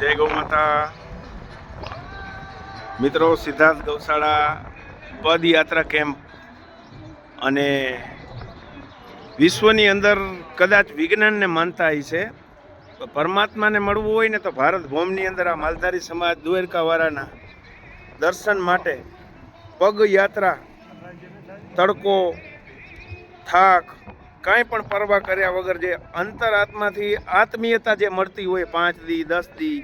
જય ગૌ માતા. મિત્રો સિદ્ધાર્થ ગૌશાળા પદયાત્રા કેમ્પ અને વિશ્વની અંદર કદાચ વિજ્ઞાનને માનતા હોય છે પરમાત્માને મળવું હોય ને તો ભારત ભૂમની અંદર આ માલધારી સમાજ દ્વારકાવાળાના દર્શન માટે પગયાત્રા, તડકો, થાક કાંઈ પણ પરવા કર્યા વગર જે અંતરાત્માથી આત્મીયતા જે મળતી હોય પાંચ દી દસ દી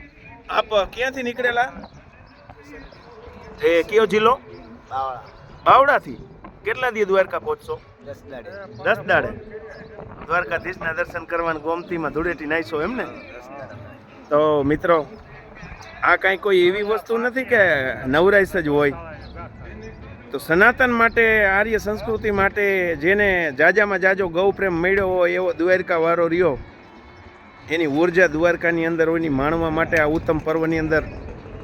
આપ ક્યાંથી નીકળેલા? એ કયો જિલ્લો? બાવડાથી કેટલા દી દ્વારકા પહોંચશો? દસ દાડે. દ્વારકાધીશના દર્શન કરવાનું ગોમતીમાં ધૂળેટી નાઈશો એમ ને? તો મિત્રો આ કાંઈ કોઈ એવી વસ્તુ નથી કે નવરાઈશ જ હોય. તો સનાતન માટે, આર્ય સંસ્કૃતિ માટે જેને જાજામાં જાજો ગૌ પ્રેમ મળ્યો હોય એવો દ્વારકા વાળો રહ્યો, એની ઊર્જા દ્વારકાની અંદર હોયની માણવા માટે આ ઉત્તમ પર્વની અંદર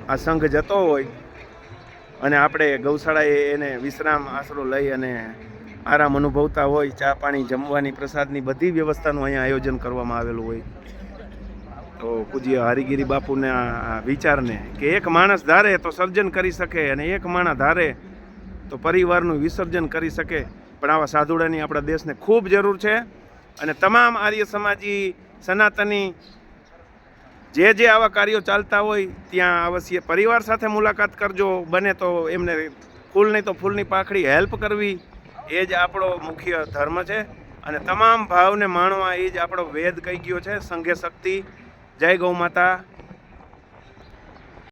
આ સંઘ જતો હોય અને આપણે ગૌશાળાએ એને વિશ્રામ આશરો લઈ અને આરામ અનુભવતા હોય, ચા પાણી જમવાની, પ્રસાદની બધી વ્યવસ્થાનું અહીંયા આયોજન કરવામાં આવેલું હોય. તો પૂજ્ય હરિગીરી બાપુના વિચારને કે એક માણસ ધારે તો સર્જન કરી શકે અને એક માણસ ધારે તો પરિવારનું વિસર્જન કરી શકે. પણ આવા સાધુડાની આપણા દેશને ખૂબ જરૂર છે. અને તમામ આર્ય સમાજી, સનાતની, જે જે આવા કાર્યો ચાલતા હોય, ત્યાં અવશ્ય પરિવાર સાથે મુલાકાત કરજો. બને તો એમને ફૂલ નહીં તો ફૂલની પાખડી હેલ્પ કરવી. એ જ આપણો મુખ્ય ધર્મ છે. અને તમામ ભાવને માણવા એ જ આપણો વેદ કહી ગયો છે, સંઘે શક્તિ. જય ગૌ માતા.